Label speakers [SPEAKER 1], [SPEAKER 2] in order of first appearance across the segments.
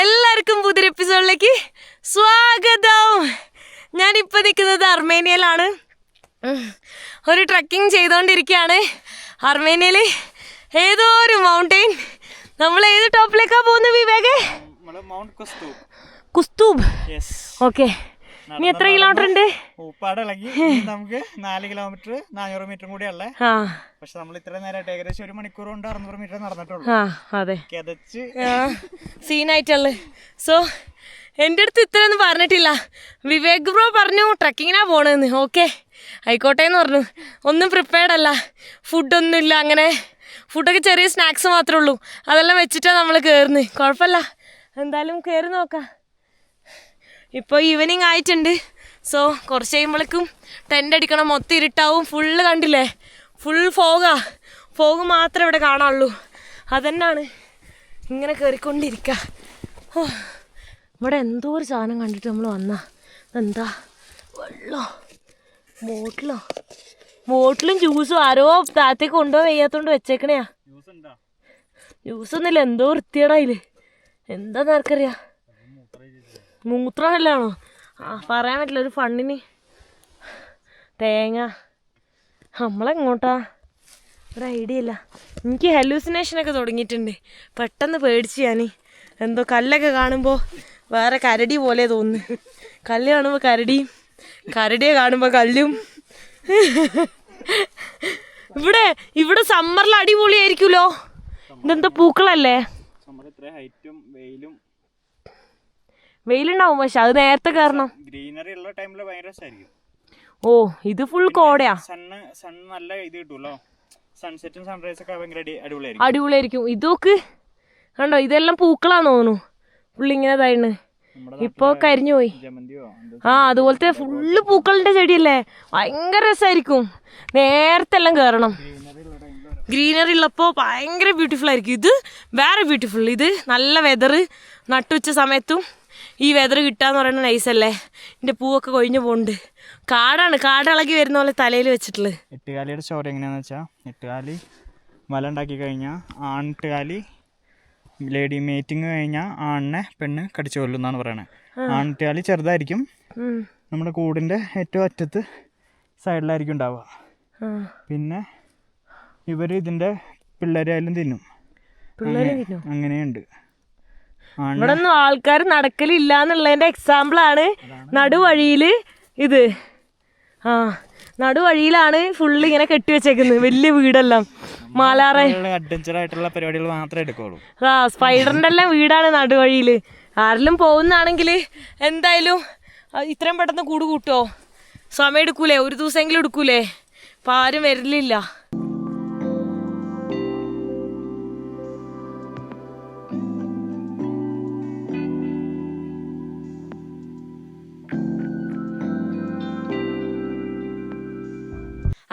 [SPEAKER 1] എല്ലാവർക്കും പുതിയൊരു എപ്പിസോഡിലേക്ക് സ്വാഗതം. ഞാനിപ്പോൾ നിൽക്കുന്നത് അർമേനിയയിലാണ്. ഒരു ട്രക്കിംഗ് ചെയ്തുകൊണ്ടിരിക്കുകയാണ് അർമേനിയയിൽ ഏതോ ഒരു മൗണ്ടെയിൻ നമ്മൾ ഏത് ടോപ്പിലേക്കാണ് പോകുന്നത് വിവേകേ?
[SPEAKER 2] മൗണ്ട്
[SPEAKER 1] കുസ്തൂബ്.
[SPEAKER 2] കുസ്തൂബ്.
[SPEAKER 1] ഓക്കെ ഇനി എത്ര കിലോമീറ്റർ ഉണ്ട്?
[SPEAKER 2] ഊപ്പാട് ഇളകി. നമുക്ക് നാല് കിലോമീറ്റർ നാനൂറ് മീറ്റർ കൂടി
[SPEAKER 1] ഉള്ളേ.
[SPEAKER 2] പക്ഷെ നമ്മൾ ഇത്ര നേരമായിട്ട് ഏകദേശം ഒരു മണിക്കൂർ കൊണ്ട് അറുന്നൂറ് മീറ്റർ നടന്നിട്ടുള്ളൂ.
[SPEAKER 1] അതെ.
[SPEAKER 2] കിതച്ച്.
[SPEAKER 1] സീനായിട്ടുള്ള സോ എന്റെ അടുത്ത് ഇത്രയൊന്നും പറഞ്ഞിട്ടില്ല. വിവേക് ബ്രോ പറഞ്ഞു ട്രക്കിങ്ങിനാ പോണെന്ന്. ഓക്കെ ആയിക്കോട്ടെ എന്ന് പറഞ്ഞു. ഒന്നും പ്രിപ്പയർഡ് അല്ല. ഫുഡൊന്നും ഇല്ല അങ്ങനെ. ഫുഡൊക്കെ ചെറിയ സ്നാക്സ് മാത്രമേ ഉള്ളൂ. അതെല്ലാം വെച്ചിട്ടാണ് നമ്മൾ കയറുന്നത് കുഴപ്പമില്ല. എന്തായാലും കയറി നോക്കാം. ഇപ്പോൾ ഈവനിങ് ആയിട്ടുണ്ട്. സോ കുറച്ച് കഴിയുമ്പോഴേക്കും ടെന്റ് അടിക്കണം. മൊത്തം ഇരുട്ടാവും. ഫുള്ള് കണ്ടില്ലേ? ഫുൾ ഫോഗാ ഫോഗ് മാത്രമേ ഇവിടെ കാണാനുള്ളൂ. അതന്നാണ്? ഇങ്ങനെ കയറിക്കൊണ്ടിരിക്കുക ഓ, ഇവിടെ എന്തോ ഒരു സാധനം കണ്ടിട്ട് നമ്മൾ വന്നാ. എന്താ വെള്ളോ? ബോട്ടിലോ ബോട്ടിലും ജ്യൂസും ആരോ താത്തേക്ക് കൊണ്ടുപോകാൻ വയ്യാത്തോണ്ട് വെച്ചേക്കണയാ.
[SPEAKER 2] ജ്യൂസ്
[SPEAKER 1] ജ്യൂസ് ഒന്നുമില്ല. എന്തോ വൃത്തിയേടാ എന്താ എന്താന്ന് ആർക്കറിയാം? മൂത്രമല്ലാണോ? ആ പറയാൻ പറ്റില്ല ഒരു ഫണ്ണിന് തേങ്ങ. നമ്മളെങ്ങോട്ടാ? ഒരു ഐഡിയ ഇല്ല. എനിക്ക് ഹെലൂസിനേഷനൊക്കെ തുടങ്ങിയിട്ടുണ്ട്. പെട്ടെന്ന് പേടിച്ച് ഞാൻ എന്തോ കല്ലൊക്കെ കാണുമ്പോൾ വേറെ കരടി പോലെ തോന്നുന്നു. കല്ല് കാണുമ്പോൾ കരടിയും കരടിയെ കാണുമ്പോൾ കല്ലും. ഇവിടെ ഇവിടെ സമ്മറിൽ അടിപൊളിയായിരിക്കുമല്ലോ ഇതെന്താ പൂക്കളല്ലേ?
[SPEAKER 2] വെയിലും
[SPEAKER 1] വെയിലുണ്ടാവും പക്ഷെ അത് നേരത്തെ കയറണം.
[SPEAKER 2] ഗ്രീനറി ഉള്ള ടൈമിൽ ഭയങ്കര രസമായിരിക്കും
[SPEAKER 1] ഓ ഇത് ഫുൾ കോടയാ.
[SPEAKER 2] സണ്ണ് സൺ നല്ല ഇത് കിട്ടുമല്ലോ സൺസെറ്റും സൺറൈസ് ഒക്കെ ഭയങ്കര അടി അടിപൊളിയായിരിക്കും.
[SPEAKER 1] അടിപൊളിയായിരിക്കും. ഇതൊക്കെ കണ്ടോ ഇതെല്ലാം പൂക്കളാന്ന് തോന്നുന്നു. ഫുള്ള് ഇങ്ങനെ ഇപ്പൊ കരിഞ്ഞു പോയി. ആ അതുപോലത്തെ ഫുള്ള് പൂക്കളുടെ ചെടിയല്ലേ? ഭയങ്കര രസമായിരിക്കും നേരത്തെ എല്ലാം കയറണം
[SPEAKER 2] ഗ്രീനറി
[SPEAKER 1] ഉള്ളപ്പോ ഉള്ളപ്പോൾ ഭയങ്കര ബ്യൂട്ടിഫുൾ ആയിരിക്കും. ഇത് വേറെ ബ്യൂട്ടിഫുൾ ഇത് നല്ല വെതർ നട്ടുവച്ച സമയത്തും ഈ വെതർ കിട്ടാന്ന് പറയുന്നത് നൈസല്ലേ എന്റെ പൂവൊക്കെ കൊഴിഞ്ഞു പോകുന്നുണ്ട് കാടാണ്. കാടിളകി വരുന്ന പോലെ തലയിൽ വെച്ചിട്ടുള്ളത്.
[SPEAKER 2] എട്ടുകാലിയുടെ ചോര എങ്ങനെയാന്ന് വെച്ചാൽ എട്ടുകാലി വല ഉണ്ടാക്കി കഴിഞ്ഞാൽ ആണെട്ടുകാലി ലേഡി മീറ്റിംഗ് കഴിഞ്ഞാൽ ആണിനെ പെണ്ണ് കടിച്ചു കൊല്ലും എന്നാണ് പറയണത് ആണെട്ടുകാലി ചെറുതായിരിക്കും. നമ്മുടെ കൂടിന്റെ ഏറ്റവും അറ്റത്ത് സൈഡിലായിരിക്കും ഉണ്ടാവുക. പിന്നെ ഇവർ ഇതിന്റെ പിള്ളേരായാലും തിന്നും? അങ്ങനെയുണ്ട്.
[SPEAKER 1] ഇവിടെ ഒന്നും ആൾക്കാർ നടക്കലില്ല എന്നുള്ളതിന്റെ എക്സാമ്പിൾ ആണ് നടുവഴിയിൽ ഇത്. ആ നടുവഴിയിലാണ് ഫുള്ള് ഇങ്ങനെ കെട്ടിവെച്ചേക്കുന്നത്. വലിയ വീടെല്ലാം. മാലാറ
[SPEAKER 2] അഡ്വഞ്ചർ ആയിട്ടുള്ള പരിപാടികൾ മാത്രമേ എടുക്കുള്ളൂ.
[SPEAKER 1] ആ സ്പൈഡറിന്റെ എല്ലാം വീടാണ് നടുവഴിയിൽ. ആരെങ്കിലും പോകുന്നാണെങ്കിൽ എന്തായാലും ഇത്രയും പെട്ടെന്ന് കൂട് കൂട്ടോ? സമയം എടുക്കൂലേ? ഒരു ദിവസമെങ്കിലും എടുക്കൂലേ? അപ്പൊ ആരും വരില്ല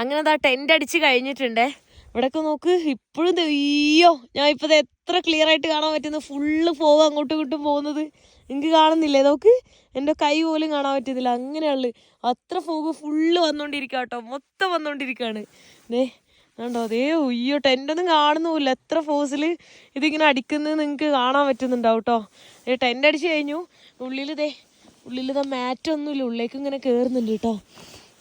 [SPEAKER 1] അങ്ങനെ ആ ടെന്റ് അടിച്ച് കഴിഞ്ഞിട്ടുണ്ടേ. ഇവിടെയൊക്കെ നോക്ക് ഇപ്പോഴും തെയ്യോ ഞാൻ ഇപ്പം എത്ര ക്ലിയർ ആയിട്ട് കാണാൻ പറ്റുന്നത് ഫുള്ള് ഫോഗ് അങ്ങോട്ടും ഇങ്ങോട്ടും പോകുന്നത്. എനിക്ക് കാണുന്നില്ലേ? നോക്ക് എന്റെ കൈ പോലും കാണാൻ പറ്റുന്നില്ല. അങ്ങനെയുള്ളു അത്ര ഫോഗ് ഫുള്ള് വന്നോണ്ടിരിക്കുക കേട്ടോ. മൊത്തം വന്നോണ്ടിരിക്കുകയാണ് ദേ കണ്ടോ? അതേ ടെന്റ് ടെന്റൊന്നും കാണുന്നുമില്ല. എത്ര ഫോഴ്സിൽ ഇതിങ്ങനെ അടിക്കുന്നത് നിങ്ങൾക്ക് കാണാൻ പറ്റുന്നുണ്ടാവും കേട്ടോ. ടെന്റ് അടിച്ച് കഴിഞ്ഞു. ഉള്ളിൽ ദേ ഉള്ളിൽ ഇതാ മാറ്റൊന്നുമില്ല ഉള്ളിലേക്ക് ഇങ്ങനെ കയറുന്നുണ്ട് കേട്ടോ.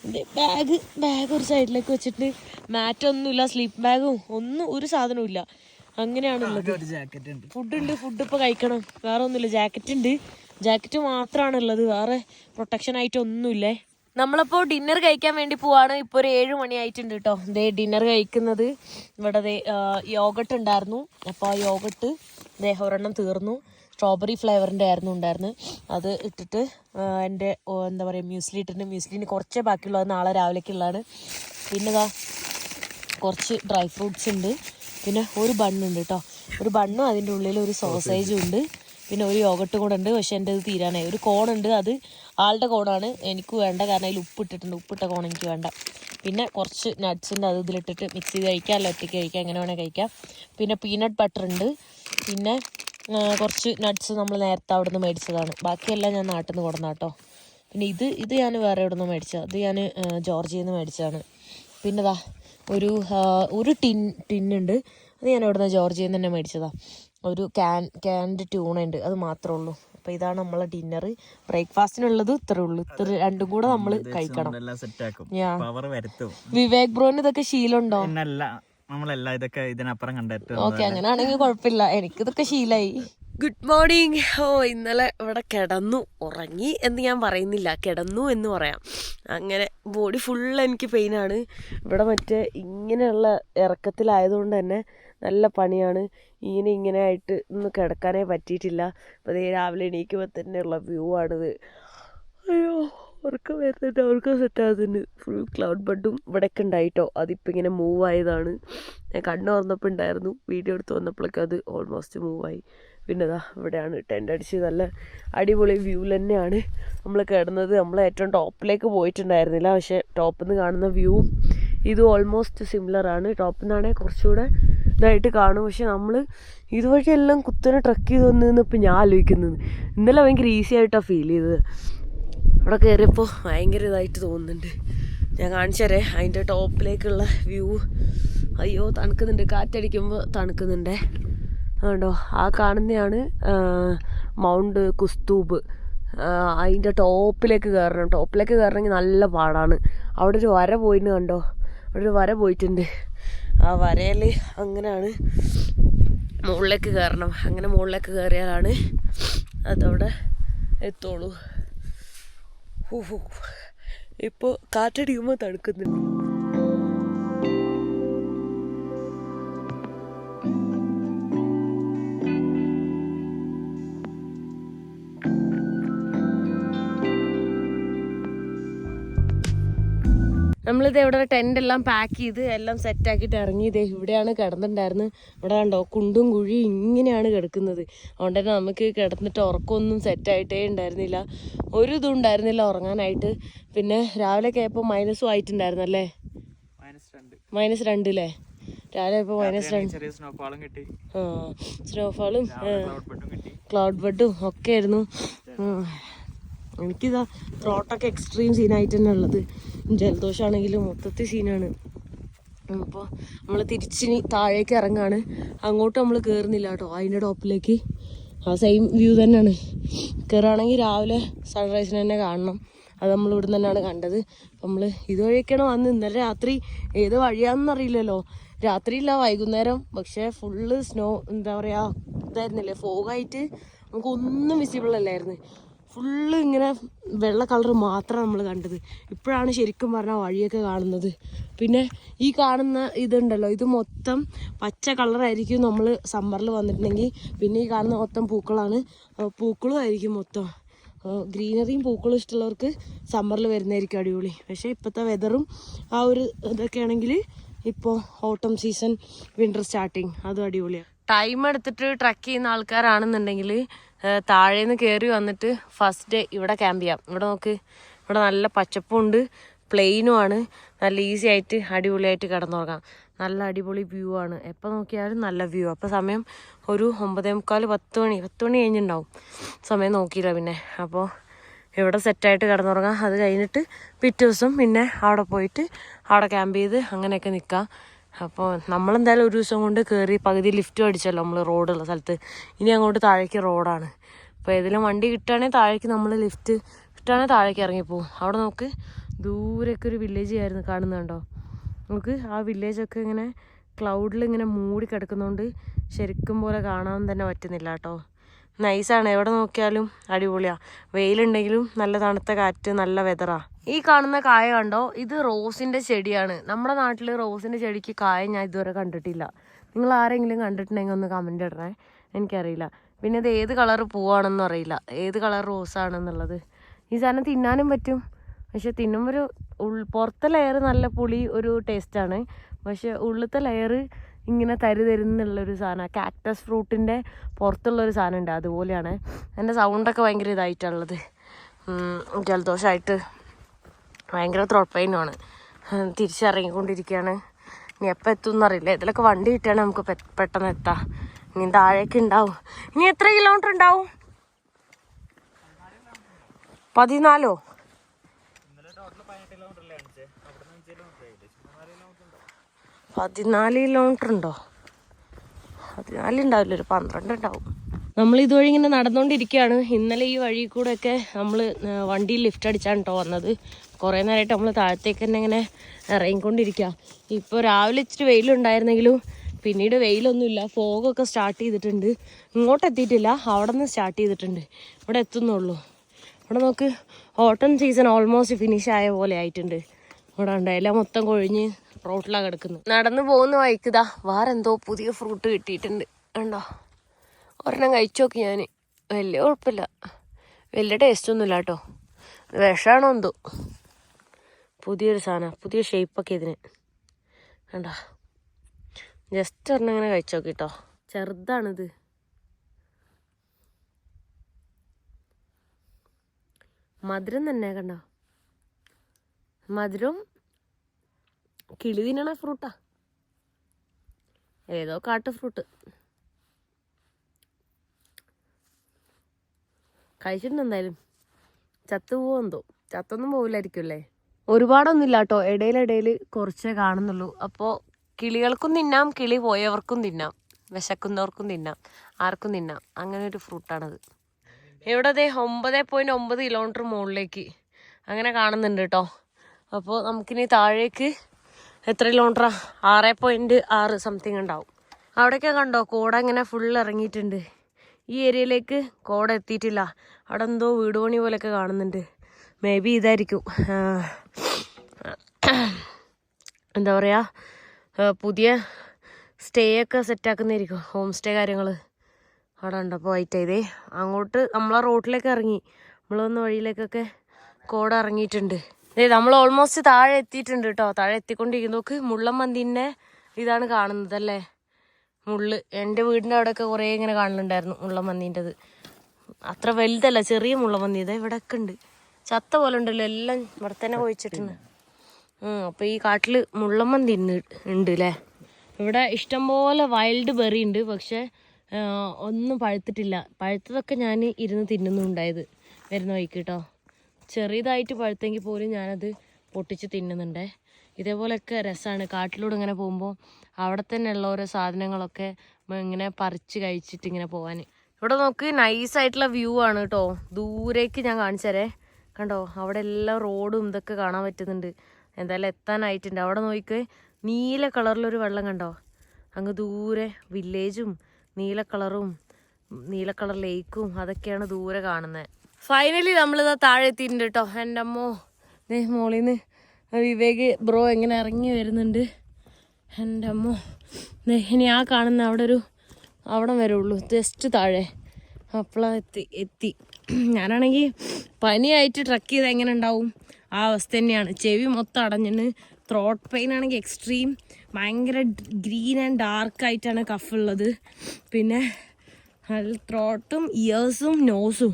[SPEAKER 1] ബാഗ് ബാഗ് ഒരു സൈഡിലേക്ക് വെച്ചിട്ട് മാറ്റൊന്നുമില്ല സ്ലീപ്പ് ബാഗും ഒന്നും ഒരു സാധനവും ഇല്ല. അങ്ങനെയാണുള്ളത്.
[SPEAKER 2] ഉണ്ട്.
[SPEAKER 1] ഫുഡ് ഉണ്ട് ഫുഡ് ഇപ്പൊ കഴിക്കണം. വേറെ ഒന്നുമില്ല. ജാക്കറ്റ് ഉണ്ട്. ജാക്കറ്റ് മാത്രമാണ് ഉള്ളത് വേറെ പ്രൊട്ടക്ഷൻ ആയിട്ട് ഒന്നുമില്ലേ? നമ്മളപ്പോൾ ഡിന്നർ കഴിക്കാൻ വേണ്ടി പോവാണ്. ഇപ്പോൾ ഒരു ഏഴ് മണി ആയിട്ടുണ്ട് കേട്ടോ ദേ ഡിന്നർ കഴിക്കുന്നത്. ഇവിടെ ദേ യോഗട്ട് ഉണ്ടായിരുന്നു. അപ്പോൾ ആ യോഗട്ട് ദേ ഒരെണ്ണം തീർന്നു. സ്ട്രോബെറി ഫ്ലേവറിന്റെ ആയിരുന്നു ഉണ്ടായിരുന്നത് അത് ഇട്ടിട്ട് എന്റെ എന്താ പറയുക മ്യൂസ്ലി ഇട്ടിട്ട് മ്യൂസ്ലിന് കുറച്ചേ ബാക്കിയുള്ളത് നാളെ രാവിലേക്കുള്ളതാണ്. പിന്നെ ഇതാ കുറച്ച് ഡ്രൈ ഫ്രൂട്ട്സ് ഉണ്ട്. പിന്നെ ഒരു ബണ്ണുണ്ട് കേട്ടോ ഒരു ബണ്ണും അതിന്റെ ഉള്ളിൽ ഒരു സോസേജും ഉണ്ട്. പിന്നെ ഒരു യോഗട്ട് കൂടെ ഉണ്ട്. പക്ഷേ എന്റെ ഇത് തീരാനായി. ഒരു കോണുണ്ട് അത് ആളുടെ കോണാണ് എനിക്ക് വേണ്ട. കാരണം അതിൽ ഉപ്പിട്ടിട്ടുണ്ട് ഉപ്പിട്ട കോൺ എനിക്ക് വേണ്ട. പിന്നെ കുറച്ച് നട്ട്സിന്റെ അത് ഇതിലിട്ടിട്ട് മിക്സ് ചെയ്ത് കഴിക്കാം. അല്ല ഒറ്റയ്ക്ക് കഴിക്കാം. എങ്ങനെ വേണേൽ കഴിക്കാം. പിന്നെ പീനട്ട് ബട്ടർ ഉണ്ട്. പിന്നെ കുറച്ച് നട്ട്സ് നമ്മൾ നേരത്തെ അവിടെ നിന്ന് മേടിച്ചതാണ്. ബാക്കിയെല്ലാം ഞാൻ നാട്ടിൽ നിന്ന് കൊടുന്ന കേട്ടോ പിന്നെ ഇത് ഇത് ഞാൻ വേറെ എവിടെ നിന്ന് മേടിച്ചത്. അത് ഞാൻ ജോർജിയിൽ നിന്ന് മേടിച്ചതാണ്. പിന്നെ ദാ ഒരു ഒരു ടിൻ ടിന്നുണ്ട്. അത് ഞാൻ ഇവിടുന്ന് ജോർജിയിൽ നിന്ന് തന്നെ മേടിച്ചതാ. ഒരു ക്യാൻ ക്യാൻഡ് ട്യൂണ ഉണ്ട്. അത് മാത്രമേ ഉള്ളൂ. അപ്പോൾ ഇതാണ് നമ്മളെ ഡിന്നർ ബ്രേക്ക്ഫാസ്റ്റിനുള്ളത് ഇത്രേ ഉള്ളൂ. ഇത്ര രണ്ടും കൂടെ നമ്മൾ കഴിക്കണം. വിവേക് ബ്രോന് ഇതൊക്കെ ശീലമുണ്ടോ?
[SPEAKER 2] നമ്മളെല്ലാം ഇതൊക്കെ ഇതിനപ്പുറം കണ്ടെത്തും
[SPEAKER 1] ഓക്കെ അങ്ങനെയാണെങ്കിൽ കുഴപ്പമില്ല. എനിക്കിതൊക്കെ ശീലായി. ഗുഡ് മോർണിംഗ് ഓ ഇന്നലെ ഇവിടെ കിടന്നു ഉറങ്ങി എന്ന് ഞാൻ പറയുന്നില്ല. കിടന്നു എന്ന് പറയാം. അങ്ങനെ ബോഡി ഫുൾ എനിക്ക് പെയിനാണ് ഇവിടെ മറ്റേ ഇങ്ങനെയുള്ള ഇറക്കത്തിലായതുകൊണ്ട് തന്നെ നല്ല പണിയാണ്. ഇങ്ങനെ ഇങ്ങനെ ആയിട്ട് ഒന്ന് കിടക്കാനേ പറ്റിയിട്ടില്ല. അപ്പോൾ ദേ രാവിലെ എണീക്കുമ്പോൾ തന്നെയുള്ള വ്യൂ ആണിത്. അയ്യോ. ഉറക്കം വരുന്നുണ്ട്. ഉറക്കം സെറ്റ് ആകുന്നുണ്ട് ഫുൾ ക്ലൗഡ് ബഡും ഇവിടെയൊക്കെ ഉണ്ടായിട്ടോ. അതിപ്പോൾ ഇങ്ങനെ മൂവ് ആയതാണ്. ഞാൻ കണ്ണു തുറന്നപ്പോൾ ഉണ്ടായിരുന്നു. വീഡിയോ എടുത്ത് വന്നപ്പോഴൊക്കെ അത് ഓൾമോസ്റ്റ് മൂവ് ആയി. പിന്നെ ഇതാ ഇവിടെയാണ് ടെന്റ് അടിച്ച് നല്ല അടിപൊളി വ്യൂ തന്നെയാണ് നമ്മൾ കിടന്നത്. നമ്മൾ ഏറ്റവും ടോപ്പിലേക്ക് പോയിട്ടുണ്ടായിരുന്നില്ല. പക്ഷേ ടോപ്പിൽ നിന്ന് കാണുന്ന വ്യൂ ഇത് ഓൾമോസ്റ്റ് സിമിലർ ആണ്. ടോപ്പിൽ നിന്നാണെങ്കിൽ കുറച്ചുകൂടെ ഇതായിട്ട് കാണും. പക്ഷെ നമ്മൾ ഇതുവഴി എല്ലാം കുത്തനെ ട്രക്ക് ചെയ്ത് വന്നതെന്ന് ഇപ്പം ഞാൻ ആലോചിക്കുന്നത്. ഇന്നലെ ഭയങ്കര ഈസി ആയിട്ടാണ് ഫീൽ ചെയ്തത്. അവിടെ കയറിയപ്പോൾ ഭയങ്കര ഇതായിട്ട് തോന്നുന്നുണ്ട്. ഞാൻ കാണിച്ചു തരേ. അതിന്റെ ടോപ്പിലേക്കുള്ള വ്യൂ. അയ്യോ തണുക്കുന്നുണ്ട്. കാറ്റടിക്കുമ്പോൾ തണുക്കുന്നുണ്ടേ. അതുകൊണ്ടോ ആ കാണുന്നതാണ് മൗണ്ട് കുസ്തൂബ്. അതിന്റെ ടോപ്പിലേക്ക് കയറണം. ടോപ്പിലേക്ക് കയറണമെങ്കിൽ നല്ല പാടാണ്. അവിടെ ഒരു വര പോയിന് കണ്ടോ? അവിടെ ഒരു വര പോയിട്ടുണ്ട്. ആ വരയിൽ അങ്ങനെയാണ് മുകളിലേക്ക് കയറണം. അങ്ങനെ മുകളിലേക്ക് കയറിയാലാണ് അതവിടെ എത്തുള്ളൂ. ഇപ്പോൾ കാറ്റടിക്കുമ്പോൾ തണുക്കുന്നുണ്ട്. നമ്മളിത് ഇവിടെ ടെന്റ് എല്ലാം പാക്ക് ചെയ്ത് എല്ലാം സെറ്റ് ആക്കിയിട്ട് ഇറങ്ങി ഇതേ ഇവിടെയാണ് കിടന്നിട്ടുണ്ടായിരുന്നത്. ഇവിടെ കണ്ടോ കുണ്ടും കുഴിയും ഇങ്ങനെയാണ് കിടക്കുന്നത്. അതുകൊണ്ട് തന്നെ നമുക്ക് കിടന്നിട്ട് ഉറക്കമൊന്നും സെറ്റായിട്ടേ ഉണ്ടായിരുന്നില്ല. ഒരു ഇതും ഉണ്ടായിരുന്നില്ല ഉറങ്ങാനായിട്ട്. പിന്നെ രാവിലെ ആയപ്പോൾ മൈനസും
[SPEAKER 2] ആയിട്ടുണ്ടായിരുന്നു അല്ലേ?
[SPEAKER 1] മൈനസ് രണ്ട്. അല്ലേ രാവിലെ ആയപ്പോൾ മൈനസ് രണ്ട്.
[SPEAKER 2] ചെറിയ സ്നോഫാളും കിട്ടി.
[SPEAKER 1] ആ സ്നോഫാളും
[SPEAKER 2] ക്ലൗഡ് ബെഡും
[SPEAKER 1] ഒക്കെ ആയിരുന്നു. എനിക്കിതാ ത്രോട്ടൊക്കെ എക്സ്ട്രീം സീനായിട്ട് തന്നെ ഉള്ളത് ജലദോഷമാണെങ്കിലും മൊത്തത്തിൽ സീനാണ് അപ്പോൾ നമ്മൾ തിരിച്ചിനി താഴേക്ക് ഇറങ്ങാണ് അങ്ങോട്ട് നമ്മൾ കയറുന്നില്ല കേട്ടോ അതിന്റെ ടോപ്പിലേക്ക്. ആ സെയിം വ്യൂ തന്നെയാണ്. കയറുകയാണെങ്കിൽ രാവിലെ സൺറൈസിന് തന്നെ കാണണം. അത് നമ്മൾ ഇവിടെ തന്നെയാണ് കണ്ടത്. അപ്പം നമ്മൾ ഇതുവഴിയൊക്കെയാണ് വന്ന് ഇന്നലെ രാത്രി ഏത് വഴിയാണെന്ന് അറിയില്ലല്ലോ. രാത്രിയില്ല വൈകുന്നേരം. പക്ഷേ ഫുള്ള് സ്നോ എന്താ പറയുക ഇതായിരുന്നില്ലേ ഫോഗായിട്ട് നമുക്കൊന്നും വിസിബിൾ അല്ലായിരുന്നു. ഫുള്ള് ഇങ്ങനെ വെള്ള കളർ മാത്രമാണ് നമ്മൾ കണ്ടത്. ഇപ്പോഴാണ് ശരിക്കും പറഞ്ഞാൽ വഴിയൊക്കെ കാണുന്നത്. പിന്നെ ഈ കാണുന്ന ഇതുണ്ടല്ലോ ഇത് മൊത്തം പച്ച കളറായിരിക്കും നമ്മൾ സമ്മറിൽ വന്നിട്ടുണ്ടെങ്കിൽ. പിന്നെ ഈ കാണുന്ന മൊത്തം പൂക്കളാണ്. പൂക്കളും ആയിരിക്കും മൊത്തം. ഗ്രീനറിയും പൂക്കളും ഇഷ്ടമുള്ളവർക്ക് സമ്മറിൽ വരുന്നതായിരിക്കും അടിപൊളി. പക്ഷേ ഇപ്പോഴത്തെ വെതറും ആ ഒരു ഇതൊക്കെ ആണെങ്കിൽ ഇപ്പോൾ ഓട്ടം സീസൺ വിന്റർ സ്റ്റാർട്ടിങ് അതും അടിപൊളിയാണ് ടൈം എടുത്തിട്ട് ട്രക്ക് ചെയ്യുന്ന ആൾക്കാരാണെന്നുണ്ടെങ്കിൽ താഴേന്ന് കയറി വന്നിട്ട് ഫസ്റ്റ് ഡേ ഇവിടെ ക്യാമ്പ് ചെയ്യാം. ഇവിടെ നോക്ക് ഇവിടെ നല്ല പച്ചപ്പുണ്ട് പ്ലെയിനും ആണ് നല്ല ഈസി ആയിട്ട് അടിപൊളിയായിട്ട് കിടന്നുറങ്ങാം. നല്ല അടിപൊളി വ്യൂ ആണ്. എപ്പോൾ നോക്കിയാലും നല്ല വ്യൂ അപ്പോൾ സമയം ഒരു ഒമ്പതേ മുക്കാൽ പത്ത് മണി പത്ത് മണി കഴിഞ്ഞിട്ടുണ്ടാവും സമയം നോക്കിയില്ല പിന്നെ. അപ്പോൾ ഇവിടെ സെറ്റായിട്ട് കിടന്നുറങ്ങാം. അത് കഴിഞ്ഞിട്ട് പിറ്റേ ദിവസം പിന്നെ അവിടെ പോയിട്ട് അവിടെ ക്യാമ്പ് ചെയ്ത് അങ്ങനെയൊക്കെ നിൽക്കാം അപ്പോൾ നമ്മളെന്തായാലും ഒരു ദിവസം കൊണ്ട് കയറി പകുതി ലിഫ്റ്റ് അടിച്ചല്ലോ നമ്മൾ റോഡുള്ള സ്ഥലത്ത്. ഇനി അങ്ങോട്ട് താഴേക്ക് റോഡാണ്. അപ്പോൾ ഏതെങ്കിലും വണ്ടി കിട്ടുകയാണെങ്കിൽ താഴേക്ക് നമ്മൾ ലിഫ്റ്റ് കിട്ടുകയാണെങ്കിൽ താഴേക്ക് ഇറങ്ങിപ്പോവും അവിടെ നമുക്ക് ദൂരെയൊക്കെ ഒരു വില്ലേജ് ആയിരുന്നു കാണുന്നുണ്ടോ നമുക്ക് ആ വില്ലേജൊക്കെ ഇങ്ങനെ ക്ലൗഡിൽ ഇങ്ങനെ മൂടി കിടക്കുന്നതുകൊണ്ട് ശരിക്കും പോലെ കാണാൻ തന്നെ പറ്റുന്നില്ല കേട്ടോ. നൈസാണ് എവിടെ നോക്കിയാലും അടിപൊളിയാണ് വെയിലുണ്ടെങ്കിലും നല്ല തണുത്ത കാറ്റ് നല്ല വെതറാ ഈ കാണുന്ന കായ കണ്ടോ? ഇത് റോസിന്റെ ചെടിയാണ്. നമ്മുടെ നാട്ടിൽ റോസിന്റെ ചെടിക്ക് കായ ഞാൻ ഇതുവരെ കണ്ടിട്ടില്ല. നിങ്ങൾ ആരെങ്കിലും കണ്ടിട്ടുണ്ടെങ്കിൽ ഒന്ന് കമന്റ് ഇടണേ. എനിക്കറിയില്ല. പിന്നെ ഇത് ഏത് കളർ പൂവാണെന്ന് അറിയില്ല. ഏത് കളർ റോസ് ആണെന്നുള്ളത് ഈ സാധനം തിന്നാനും പറ്റും. പക്ഷെ തിന്നുമ്പോൾ ഒരു ഉൾ പുറത്തെ ലെയർ നല്ല പുളി ഒരു ടേസ്റ്റാണ് പക്ഷെ ഉള്ളത്തെ ലെയർ ഇങ്ങനെ തരി തരുന്നുള്ളൊരു സാധനം കാക്ടസ് ഫ്രൂട്ടിന്റെ പുറത്തുള്ളൊരു സാധനം ഉണ്ട്. അതുപോലെയാണ്. എന്റെ സൗണ്ടൊക്കെ ഭയങ്കര ഇതായിട്ടുള്ളത് ജലദോഷമായിട്ട് ഭയങ്കര ത്രോട്ട് പെയിനുമാണ് തിരിച്ചിറങ്ങിക്കൊണ്ടിരിക്കുകയാണ് ഇനി എപ്പോൾ എത്തും എന്നറിയില്ല ഇതിലൊക്കെ വണ്ടി കിട്ടുകയാണെങ്കിൽ നമുക്ക് പെട്ടെന്ന് എത്താം. ഇനി താഴേക്ക് ഉണ്ടാവും ഇനി എത്ര കിലോമീറ്റർ ഉണ്ടാവും പതിനാലോ? പതിനാല് കിലോമീറ്റർ ഉണ്ടോ പതിനാല് ഉണ്ടാവില്ല ഒരു പന്ത്രണ്ട് ഉണ്ടാവും നമ്മൾ ഇതുവഴി ഇങ്ങനെ നടന്നുകൊണ്ടിരിക്കുകയാണ് ഇന്നലെ ഈ വഴി കൂടെയൊക്കെ നമ്മൾ വണ്ടിയിൽ ലിഫ്റ്റ് അടിച്ചാണ് കേട്ടോ വന്നത്. കുറേ നേരമായിട്ട് നമ്മൾ താഴത്തേക്ക് തന്നെ ഇങ്ങനെ ഇറങ്ങിക്കൊണ്ടിരിക്കുക ഇപ്പോൾ രാവിലെ ഇച്ചിരി വെയിലുണ്ടായിരുന്നെങ്കിലും പിന്നീട് വെയിലൊന്നുമില്ല. ഫോഗൊക്കെ സ്റ്റാർട്ട് ചെയ്തിട്ടുണ്ട്. ഇങ്ങോട്ട് എത്തിയിട്ടില്ല. അവിടെ നിന്ന് സ്റ്റാർട്ട് ചെയ്തിട്ടുണ്ട്. ഇവിടെ എത്തുന്നുള്ളൂ. ഇവിടെ നോക്ക് ഓട്ടം സീസൺ ഓൾമോസ്റ്റ് ഫിനിഷ് ആയ പോലെ ആയിട്ടുണ്ട്. ഇവിടെ ഉണ്ട് എല്ലാം മൊത്തം കൊഴിഞ്ഞ് റോട്ടിലാണ് കിടക്കുന്നത് നടന്നു പോകുന്ന വഴിക്കുതാ വേറെ എന്തോ പുതിയ ഫ്രൂട്ട് കിട്ടിയിട്ടുണ്ട്. കണ്ടോ? ഒരെണ്ണം കഴിച്ചു നോക്കി ഞാൻ വലിയ കുഴപ്പമില്ല. വലിയ ടേസ്റ്റ് ഒന്നുമില്ല കേട്ടോ. വിഷമാണോ എന്തോ? പുതിയൊരു സാധനം പുതിയ ഷേപ്പൊക്കെ ഇതിന്. കണ്ടോ? ജസ്റ്റ് ഒരെണ്ണം ഇങ്ങനെ കഴിച്ചു നോക്കി കേട്ടോ ചെറുതാണിത്. മധുരം തന്നെ കണ്ടോ? മധുരം കിളി തിന്നണ ഫ്രൂട്ടാ ഏതോ കാട്ടു ഫ്രൂട്ട് കഴിച്ചിട്ടുണ്ട് എന്തായാലും ചത്തു പോവെന്തോ ചത്തൊന്നും പോവില്ലായിരിക്കും അല്ലേ? ഒരുപാടൊന്നും ഇല്ല കേട്ടോ ഇടയിലിടയിൽ കുറച്ചേ കാണുന്നുള്ളൂ. അപ്പോൾ കിളികൾക്കും തിന്നാം കിളി പോയവർക്കും തിന്നാം വിശക്കുന്നവർക്കും തിന്നാം ആർക്കും തിന്നാം. അങ്ങനെ ഒരു ഫ്രൂട്ടാണത്. ഇവിടെ അതെ ഒമ്പത് പോയിന്റ് ഒമ്പത് കിലോമീറ്റർ മുകളിലേക്ക്. അങ്ങനെ കാണുന്നുണ്ട് കേട്ടോ അപ്പോൾ നമുക്കിനി താഴേക്ക് എത്ര കിലോമീറ്ററാ ആറ് പോയിന്റ് ആറ് സംതിങ് ഉണ്ടാവും. അവിടെയൊക്കെ കണ്ടോ? കോട ഇങ്ങനെ ഫുൾ ഇറങ്ങിയിട്ടുണ്ട്. ഈ ഏരിയയിലേക്ക് കോട എത്തിയിട്ടില്ല. അവിടെ എന്തോ വീട് പണി പോലെയൊക്കെ കാണുന്നുണ്ട്. മേ ബി ഇതായിരിക്കും. എന്താ പറയുക പുതിയ സ്റ്റേ ഒക്കെ സെറ്റാക്കുന്നതായിരിക്കും. ഹോം സ്റ്റേ കാര്യങ്ങൾ അവിടെ ഉണ്ട് അപ്പോൾ വൈറ്റ് ചെയ്തേ അങ്ങോട്ട് നമ്മളെ റോട്ടിലേക്ക് ഇറങ്ങി. നമ്മൾ വന്ന വഴിയിലേക്കൊക്കെ കോട ഇറങ്ങിയിട്ടുണ്ട്. ദേ നമ്മൾ ഓൾമോസ്റ്റ് താഴെ എത്തിയിട്ടുണ്ട് കേട്ടോ. താഴെ എത്തിക്കൊണ്ടിരിക്കുന്നു. നോക്ക് മുള്ളം മന്തിന്റെ ഇതാണ് കാണുന്നത് അല്ലേ? മുള്ള്. എന്റെ വീടിന്റെ അവിടെയൊക്കെ കുറേ ഇങ്ങനെ കാണുന്നുണ്ടായിരുന്നു മുള്ളം മന്തിന്റെത്. അത്ര വലുതല്ല ചെറിയ മുള്ളം മന്തി. ഇതാ ഇവിടെ ഒക്കെ ഉണ്ട്. ചത്ത പോലെ ഉണ്ടല്ലോ എല്ലാം ഇവിടെ തന്നെ കുഴിച്ചിട്ടുണ്ട് അപ്പോൾ ഈ കാട്ടിൽ മുള്ളമ്മൻ തിന്ന് ഉണ്ട് അല്ലേ ഇവിടെ ഇഷ്ടംപോലെ വൈൽഡ് ബെറി ഉണ്ട് പക്ഷേ ഒന്നും പഴുത്തിട്ടില്ല. പഴുത്തതൊക്കെ ഞാൻ ഇരുന്ന് തിന്നുന്നുണ്ടായത് വരുന്ന വഴിക്ക് കേട്ടോ ചെറിയതായിട്ട് പഴുത്തെങ്കിൽ പോലും ഞാനത് പൊട്ടിച്ച് തിന്നുന്നുണ്ടേ. ഇതേപോലെയൊക്കെ രസമാണ് കാട്ടിലൂടെ ഇങ്ങനെ പോകുമ്പോൾ അവിടെ തന്നെ ഉള്ള ഓരോ സാധനങ്ങളൊക്കെ ഇങ്ങനെ പറിച്ച് കഴിച്ചിട്ട് ഇങ്ങനെ പോകാൻ ഇവിടെ നോക്ക് നൈസായിട്ടുള്ള വ്യൂ ആണ് കേട്ടോ ദൂരേക്ക് ഞാൻ കാണിച്ചു തരേ കണ്ടോ? അവിടെ എല്ലാം റോഡും ഇതൊക്കെ കാണാൻ പറ്റുന്നുണ്ട്. എന്തായാലും എത്താനായിട്ടുണ്ട്. അവിടെ നോക്കിക്കേ നീല കളറിലൊരു വെള്ളം കണ്ടോ? അങ്ങ് ദൂരെ വില്ലേജും നീല കളറും നീല കളർ ലേക്കും അതൊക്കെയാണ് ദൂരെ കാണുന്നത് ഫൈനലി നമ്മളിതാ താഴെ എത്തിയിട്ടുണ്ട് കേട്ടോ എന്റെ അമ്മോ ദേ മോളിന്ന് വിവേക് ബ്രോ എങ്ങനെ ഇറങ്ങി വരുന്നുണ്ട്. എന്റെ അമ്മോ ഇനി ആ കാണുന്ന അവിടെ ഒരു അവിടെ വരുള്ളൂ ജസ്റ്റ് താഴെ. അപ്പോളാ എത്തി എത്തി. ഞാനാണെങ്കിൽ പനിയായിട്ട് ട്രക്ക് ചെയ്ത് എങ്ങനെ ഉണ്ടാവും? ആ അവസ്ഥ തന്നെയാണ്. ചെവി മൊത്തം അടഞ്ഞിട്ട് ത്രോട്ട് പെയിൻ ആണെങ്കിൽ എക്സ്ട്രീം ഭയങ്കര ഗ്രീൻ ആൻഡ് ഡാർക്ക് ആയിട്ടാണ് കഫ് ഉള്ളത്. പിന്നെ ത്രോട്ടും ഇയേഴ്സും നോസും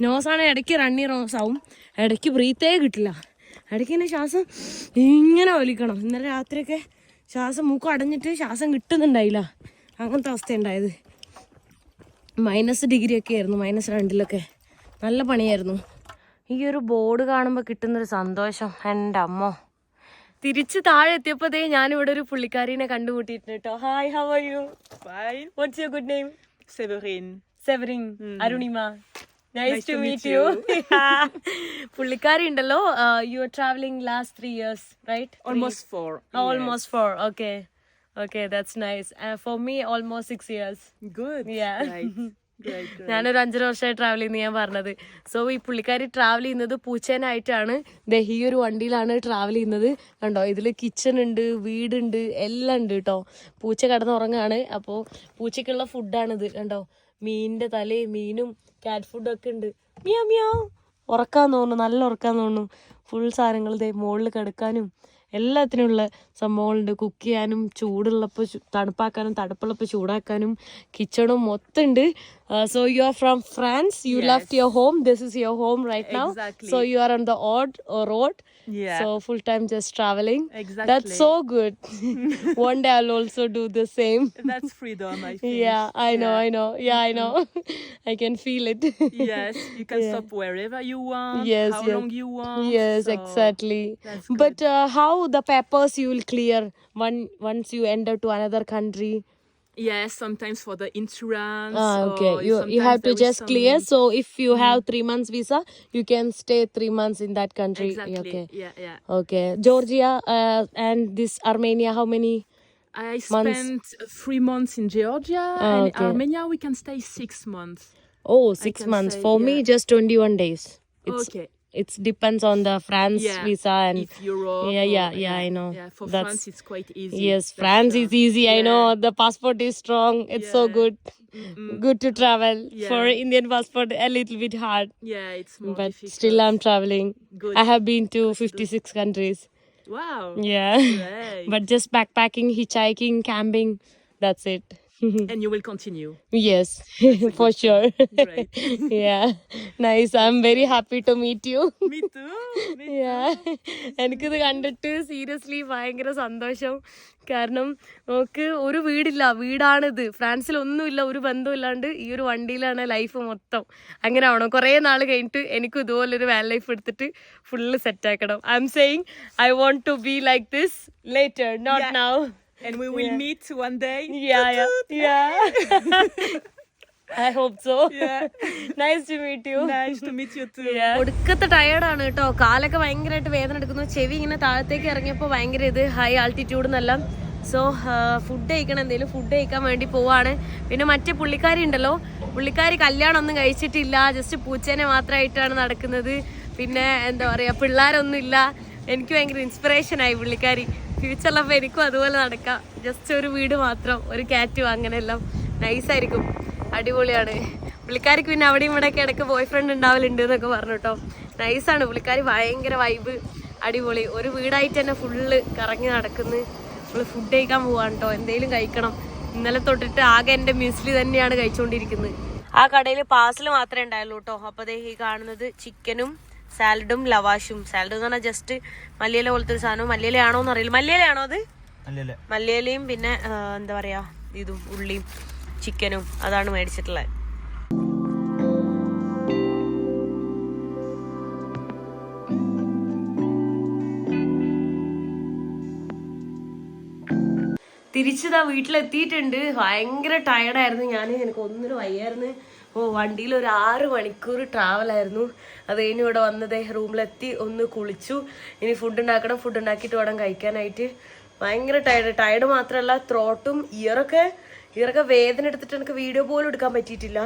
[SPEAKER 1] നോസാണ് ഇടയ്ക്ക് റണ്ണി റോസ് ആവും. ഇടയ്ക്ക് ബ്രീത്തേ കിട്ടില്ല. ഇടയ്ക്ക് എന്റെ ശ്വാസം ഇങ്ങനെ ഒലിക്കണം ഇന്നലെ രാത്രിയൊക്കെ ശ്വാസം മൂക്കം അടഞ്ഞിട്ട് ശ്വാസം കിട്ടുന്നുണ്ടായില്ല. അങ്ങനത്തെ അവസ്ഥ ഉണ്ടായത്. മൈനസ് ഡിഗ്രി ഒക്കെ ആയിരുന്നു മൈനസ് രണ്ടിലൊക്കെ. നല്ല പണിയായിരുന്നു. ഈ ഒരു ബോർഡ് കാണുമ്പോൾ കിട്ടുന്നൊരു സന്തോഷം. എന്റെ അമ്മോ. തിരിച്ച് താഴെ എത്തിയപ്പോഴേ ഞാനിവിടെ ഒരു പുള്ളിക്കാരീനെ കണ്ടുമുട്ടിയിട്ടുണ്ട് കേട്ടോ hi how are you
[SPEAKER 3] bye
[SPEAKER 1] what's your good name
[SPEAKER 3] Severin
[SPEAKER 1] Severin Arunima nice to meet you പുള്ളിക്കാരി ഉണ്ടല്ലോ you are travelling last three years right
[SPEAKER 3] almost four
[SPEAKER 1] almost four okay. Okay that's nice for
[SPEAKER 3] me
[SPEAKER 1] almost
[SPEAKER 3] six years good.
[SPEAKER 1] ഞാനൊരു അഞ്ചര വർഷമായി travel ചെയ്യുന്ന ഞാൻ പറഞ്ഞത്. So ഈ പുള്ളിക്കാരി ട്രാവൽ ചെയ്യുന്നത് പൂച്ചേനായിട്ടാണ്. ദഹി ഈ ഒരു വണ്ടിയിലാണ് ട്രാവൽ ചെയ്യുന്നത്. കണ്ടോ? ഇതിൽ കിച്ചൺ ഉണ്ട് വീടുണ്ട് എല്ലാം ഉണ്ട് കേട്ടോ പൂച്ച കടന്നുറങ്ങാണ്. അപ്പോൾ പൂച്ചയ്ക്കുള്ള ഫുഡാണിത് കണ്ടോ? മീനിന്റെ തലയും മീനും കാറ്റ് ഫുഡൊക്കെ ഉണ്ട്. മിയാ മിയാ. ഉറക്കാൻ തോന്നുന്നു നല്ല ഉറക്കാൻ തോന്നുന്നു. ഫുൾ സാധനങ്ങൾ ദേ മുകളിൽ കിടക്കാനും എല്ലാത്തിനുള്ള സംഭവങ്ങളുണ്ട്. കുക്ക് ചെയ്യാനും ചൂടുള്ളപ്പോൾ തണുപ്പാക്കാനും തണുപ്പുള്ളപ്പോൾ ചൂടാക്കാനും കിച്ചണും Uh, so you are from France. You yes. left your home. This is your home right now.
[SPEAKER 3] Exactly.
[SPEAKER 1] So you are on the odd or road.
[SPEAKER 3] Yeah.
[SPEAKER 1] So full time just traveling.
[SPEAKER 3] Exactly.
[SPEAKER 1] That's so good. One day I'll also do the same.
[SPEAKER 3] That's freedom, I think.
[SPEAKER 1] Yeah, I know. I know. Yeah, I know. Mm-hmm. I can feel it.
[SPEAKER 3] yes, you can yeah. stop wherever you want.
[SPEAKER 1] Yes.
[SPEAKER 3] How long you want.
[SPEAKER 1] Yes,
[SPEAKER 3] so
[SPEAKER 1] exactly. But uh, how the papers you will clear one once you enter to another country?
[SPEAKER 3] Yes, sometimes for the insurance.
[SPEAKER 1] Ah, okay. You you have to just clear. So if you have three months visa, you can stay three months in that country.
[SPEAKER 3] Exactly.
[SPEAKER 1] Okay.
[SPEAKER 3] Yeah, yeah.
[SPEAKER 1] Okay. Georgia uh, and this Armenia. How many?
[SPEAKER 3] I spent uh, three months in Georgia
[SPEAKER 1] Ah,
[SPEAKER 3] and
[SPEAKER 1] okay.
[SPEAKER 3] Armenia. We can stay six months.
[SPEAKER 1] Oh, six months.
[SPEAKER 3] say,
[SPEAKER 1] For me, just twenty-one days. It's
[SPEAKER 3] okay.
[SPEAKER 1] It depends on the France
[SPEAKER 3] Yeah.
[SPEAKER 1] visa and
[SPEAKER 3] Europe.
[SPEAKER 1] yeah,
[SPEAKER 3] or-
[SPEAKER 1] yeah, yeah, I know.
[SPEAKER 3] Yeah, for
[SPEAKER 1] That's-
[SPEAKER 3] France, it's quite easy.
[SPEAKER 1] yes, France
[SPEAKER 3] sure.
[SPEAKER 1] is easy. I know the passport is strong. It's so
[SPEAKER 3] Yeah.
[SPEAKER 1] good, good to travel. For Indian passport, a little bit hard,
[SPEAKER 3] Yeah, it's more
[SPEAKER 1] but
[SPEAKER 3] difficult.
[SPEAKER 1] still I'm traveling.
[SPEAKER 3] Good.
[SPEAKER 1] I have been to fifty-six countries.
[SPEAKER 3] Wow.
[SPEAKER 1] Yeah,
[SPEAKER 3] Great.
[SPEAKER 1] but just backpacking, hitchhiking, camping. That's it.
[SPEAKER 3] and you will continue.
[SPEAKER 1] yes, for sure.
[SPEAKER 3] Great.
[SPEAKER 1] yeah, nice. I'm very happy to meet you.
[SPEAKER 3] Me too. Me
[SPEAKER 1] Yeah. എനിക്കിത് കണ്ടിട്ട് seriously ഭയങ്കര സന്തോഷം കാരണം നമുക്ക് ഒരു വീടില്ല വീടാണിത് ഫ്രാൻസിൽ ഒന്നുമില്ല ഒരു ബന്ധമില്ലാണ്ട് ഈ ഒരു വണ്ടിയിലാണ് ലൈഫ് മൊത്തം അങ്ങനെ ആവണം കുറേ നാൾ കഴിഞ്ഞിട്ട് എനിക്ക് ഇതുപോലൊരു വാൻ ലൈഫ് എടുത്തിട്ട് full സെറ്റാക്കണം I am saying I want to be like this later not now
[SPEAKER 3] And we will yeah. meet one day.
[SPEAKER 1] Yeah, yeah, yeah. I hope so.
[SPEAKER 3] Nice
[SPEAKER 1] nice to meet you.
[SPEAKER 3] Nice to meet you too.
[SPEAKER 1] ഒടുക്കത്തെ ടയേർഡാണ് കേട്ടോ. കാലൊക്കെ ഭയങ്കരമായിട്ട് വേദന എടുക്കുന്നു. ചെവി ഇങ്ങനെ താഴത്തേക്ക് ഇറങ്ങിയപ്പോൾ ഭയങ്കര ഇത് ഹൈ ആൾട്ടിറ്റ്യൂഡ് എന്നെല്ലാം സോ ഫുഡ് കഴിക്കണം. എന്തെങ്കിലും ഫുഡ് കഴിക്കാൻ വേണ്ടി പോവാണ്. പിന്നെ മറ്റേ പുള്ളിക്കാരി ഉണ്ടല്ലോ. പുള്ളിക്കാരി കല്യാണം ഒന്നും കഴിച്ചിട്ടില്ല. ജസ്റ്റ് പൂച്ചേനെ മാത്രമായിട്ടാണ് നടക്കുന്നത്. പിന്നെ എന്താ പറയുക പിള്ളേരൊന്നും ഇല്ല എനിക്ക് ഭയങ്കര ഇൻസ്പിറേഷൻ ആയി പുള്ളിക്കാരി ഫ്യൂച്ചറിലപ്പോൾ എനിക്കും അതുപോലെ നടക്കാം. ജസ്റ്റ് ഒരു വീട് മാത്രം ഒരു കാറ്റും അങ്ങനെയെല്ലാം നൈസായിരിക്കും അടിപൊളിയാണ്. പുള്ളിക്കാരിക്ക് പിന്നെ അവിടെയും ഇവിടെയൊക്കെ ഇടയ്ക്ക് ബോയ് ഫ്രണ്ട് ഉണ്ടാവലുണ്ട് എന്നൊക്കെ പറഞ്ഞു കേട്ടോ. നൈസാണ് പുള്ളിക്കാരി ഭയങ്കര വൈബ് അടിപൊളി. ഒരു വീടായിട്ട് തന്നെ ഫുള്ള് കറങ്ങി നടക്കുന്നു. നമ്മൾ ഫുഡ് കഴിക്കാൻ പോവാണ് കേട്ടോ. എന്തെങ്കിലും കഴിക്കണം. ഇന്നലെ തൊട്ടിട്ട് ആകെ എന്റെ മ്യൂസ്ലി തന്നെയാണ് കഴിച്ചുകൊണ്ടിരിക്കുന്നത് ആ കടയിൽ പാസൽ മാത്രമേ ഉണ്ടായുള്ളൂ കേട്ടോ. അപ്പോൾ അതേ ഈ കാണുന്നത് ചിക്കനും സാലഡും ലവാഷും. സാലഡ് എന്ന് പറഞ്ഞാൽ ജസ്റ്റ് മല്ലിയില പോലത്തെ ഒരു സാധനവും. മല്ലിയിലയാണോ എന്ന് അറിയില്ല മല്ലിയിലയാണോ അത്? മല്ലിയിലയും പിന്നെ എന്താ പറയാ ഇതും ഉള്ളിയും ചിക്കനും അതാണ് മേടിച്ചിട്ടുള്ളത്. തിരിച്ചതാ വീട്ടിലെത്തിയിട്ടുണ്ട്. ഭയങ്കര ടയർഡായിരുന്നു ഞാൻ എനിക്ക് ഒന്നിനും വയ്യായിരുന്നു. ഓ വണ്ടിയിൽ ഒരു ആറ് മണിക്കൂർ ട്രാവലായിരുന്നു അത് കഴിഞ്ഞ് ഇവിടെ വന്നത് റൂമിലെത്തി ഒന്ന് കുളിച്ചു. ഇനി ഫുഡ് ഉണ്ടാക്കണം ഫുഡ് ഉണ്ടാക്കിയിട്ട് വേണം കഴിക്കാനായിട്ട്. ഭയങ്കര ടയർഡ് ടയർഡ് മാത്രമല്ല ത്രോട്ടും ഇയറൊക്കെ ഇയറൊക്കെ വേദന എടുത്തിട്ട് എനിക്ക് വീഡിയോ പോലും എടുക്കാൻ പറ്റിയിട്ടില്ല.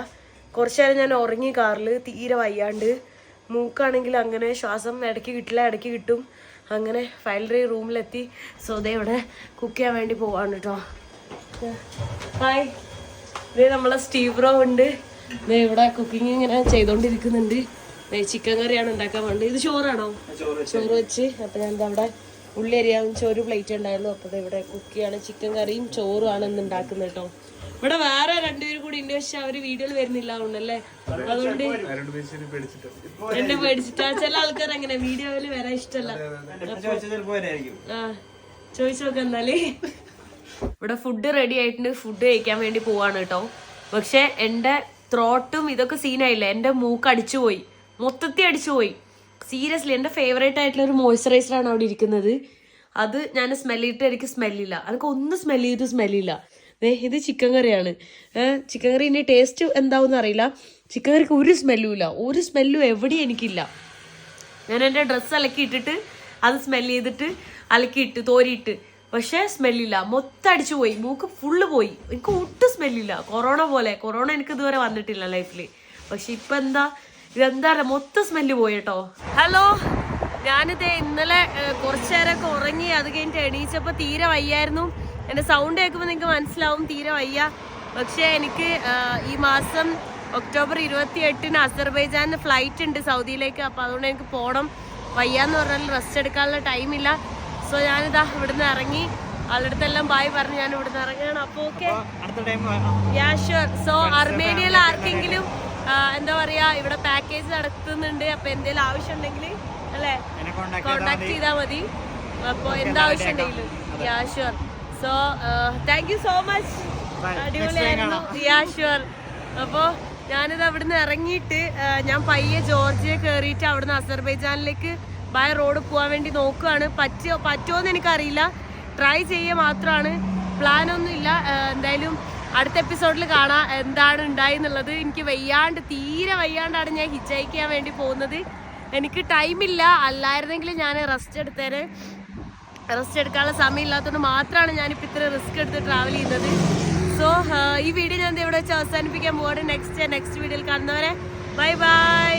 [SPEAKER 1] കുറച്ചു നേരം ഞാൻ ഉറങ്ങി കാറിൽ തീരെ വയ്യാണ്ട്. മൂക്കാണെങ്കിൽ അങ്ങനെ ശ്വാസം ഇടയ്ക്ക് കിട്ടില്ല ഇടയ്ക്ക് കിട്ടും. അങ്ങനെ ഫൈനലി റൂമിലെത്തി. സോ ദേ ഇവിടെ കുക്ക് ചെയ്യാൻ വേണ്ടി പോവാണ് കേട്ടോ. ഹായ് ഇത് നമ്മളെ സ്റ്റീവ് റോ ഉണ്ട്. ഇവിടെ കുക്കിംഗ് ഇങ്ങനെ ചെയ്തോണ്ടിരിക്കുന്നുണ്ട്. ചിക്കൻ കറിയാണ് ഉണ്ടാക്കാൻ വേണ്ടി ഇത് ചോറാണോ? ചോറ് വെച്ച്. അപ്പൊ ഞാൻ അവിടെ ഉള്ളി അരിയാവും ചോറ് പ്ലേറ്റ് ഉണ്ടായിരുന്നു. അപ്പൊ ഇവിടെ കുക്ക് ചെയ്യാണ് ചിക്കൻ കറിയും ചോറും ആണ് ഇന്ന് ഉണ്ടാക്കുന്നത് കേട്ടോ ഇവിടെ വേറെ രണ്ടുപേരും കൂടി ഉണ്ട്. പക്ഷെ അവർ വീഡിയോയിൽ വരുന്നില്ല അതുകൊണ്ടല്ലേ അതുകൊണ്ട് എന്നെ പേടിച്ചിട്ടാ. ചില ആൾക്കാർ അങ്ങനെ വീഡിയോയിൽ വരാൻ ഇഷ്ടമല്ല. ആ ചോദിച്ചു നോക്കാം എന്നാലേ. ഇവിടെ ഫുഡ് റെഡി ആയിട്ടുണ്ട്. ഫുഡ് കഴിക്കാൻ വേണ്ടി പോവാണ് കേട്ടോ പക്ഷെ എന്റെ ത്രോട്ടും ഇതൊക്കെ സീനായില്ല എന്റെ മൂക്ക് അടിച്ചു പോയി. മൊത്തത്തിൽ അടിച്ചു പോയി. സീരിയസ്ലി എന്റെ ഫേവറേറ്റ് ആയിട്ടുള്ള ഒരു moisturizer ആണ് അവിടെ ഇരിക്കുന്നത്. അത് ഞാൻ സ്മെല്ലിട്ട് എനിക്ക് സ്മെല്ലില്ല എനിക്ക് ഒന്നും സ്മെൽ ചെയ്തിട്ട് സ്മെല്ലില്ല ഏഹ് ഇത് ചിക്കൻ കറിയാണ്. ചിക്കൻ കറി ഇനി ടേസ്റ്റ് എന്താവും അറിയില്ല. ചിക്കൻ കറിക്ക് ഒരു സ്മെല്ലും ഇല്ല. ഒരു സ്മെല്ലും എവിടെയും എനിക്കില്ല. ഞാൻ എന്റെ ഡ്രസ്സ് അലക്കി ഇട്ടിട്ട് അത് സ്മെല്ല് ചെയ്തിട്ട് അലക്കിയിട്ട് തോരിയിട്ട് പക്ഷേ സ്മെല്ലില്ല. മൊത്തം അടിച്ചു പോയി. മൂക്ക് ഫുള്ള് പോയി. എനിക്ക് ഒട്ടും സ്മെല്ലില്ല. കൊറോണ പോലെ. കൊറോണ എനിക്ക് ഇതുവരെ വന്നിട്ടില്ല ലൈഫിൽ പക്ഷെ ഇപ്പൊ എന്താ? ഇതെന്താ പറയാ മൊത്തം സ്മെല്ല് പോയി കേട്ടോ ഹലോ? ഞാനിത് ഇന്നലെ കുറച്ചു നേരമൊക്കെ ഉറങ്ങി. അത് കഴിഞ്ഞിട്ട് എണീച്ചപ്പോൾ തീരെ വയ്യായിരുന്നു. എന്റെ സൗണ്ട് കേൾക്കുമ്പോൾ നിങ്ങൾക്ക് മനസ്സിലാവും. തീരെ വയ്യ. പക്ഷേ എനിക്ക് ഈ മാസം ഒക്ടോബർ ഇരുപത്തി എട്ടിന് അസർബൈജാനിന് ഫ്ലൈറ്റ് ഉണ്ട് സൗദിയിലേക്ക്. അപ്പോൾ അതുകൊണ്ട് എനിക്ക് പോകണം വയ്യാന്ന് പറഞ്ഞാൽ റെസ്റ്റ് എടുക്കാനുള്ള ടൈമില്ല സോ ഞാനിതാ ഇവിടുന്ന് ഇറങ്ങി. അവരുടെല്ലാം ബൈ ബായ് പറഞ്ഞ് ഞാൻ ഇവിടുന്ന് ഇറങ്ങുകയാണ്. അപ്പോൾ ഓക്കെ യാ ഷുവർ സോ അർമേനിയയിൽ ആർക്കെങ്കിലും എന്താ പറയാ ഇവിടെ പാക്കേജ് നടത്തുന്നുണ്ട് അപ്പൊ എന്തെങ്കിലും ആവശ്യം ഉണ്ടെങ്കിൽ അല്ലേ
[SPEAKER 2] കോണ്ടാക്ട്
[SPEAKER 1] ചെയ്താൽ മതി. അപ്പൊ എന്താവശ്യം ഉണ്ടെങ്കിലും. Ya sure so thank you so much. അടിപൊളിയായിരുന്നു. യാ ഷുവർ അപ്പോ ഞാനിത് അവിടുന്ന് ഇറങ്ങിയിട്ട് ഞാൻ പയ്യെ ജോർജിയ കയറിയിട്ട് അവിടുന്ന് അസർബൈജാനിലേക്ക് ബൈ റോഡ് പോകാൻ വേണ്ടി നോക്കുകയാണ് പറ്റിയോ പറ്റുമോ എന്ന് എനിക്കറിയില്ല. ട്രൈ ചെയ്യുക മാത്രമാണ് ഇല്ല എന്തായാലും അടുത്ത എപ്പിസോഡിൽ കാണാം എന്താണ് ഉണ്ടായെന്നുള്ളത്. എനിക്ക് വയ്യാണ്ട് തീരെ വയ്യാണ്ടാണ് ഞാൻ ഹിച്ചൈക്ക് ചെയ്യാൻ വേണ്ടി പോകുന്നത്. എനിക്ക് ടൈമില്ല. അല്ലായിരുന്നെങ്കിൽ ഞാൻ റെസ്റ്റ് എടുത്തേനെ. റെസ്റ്റ് എടുക്കാനുള്ള സമയമില്ലാത്തതുകൊണ്ട് മാത്രമാണ് ഞാനിപ്പോൾ ഇത്ര റിസ്ക് എടുത്ത് ട്രാവൽ ചെയ്യുന്നത്. സോ ഈ വീഡിയോ ഞാൻ ഇവിടെ വെച്ച് അവസാനിപ്പിക്കാൻ പോവാണ്. നെക്സ്റ്റ് നെക്സ്റ്റ് വീഡിയോയിൽ കാണുന്നവരെ. Bye bye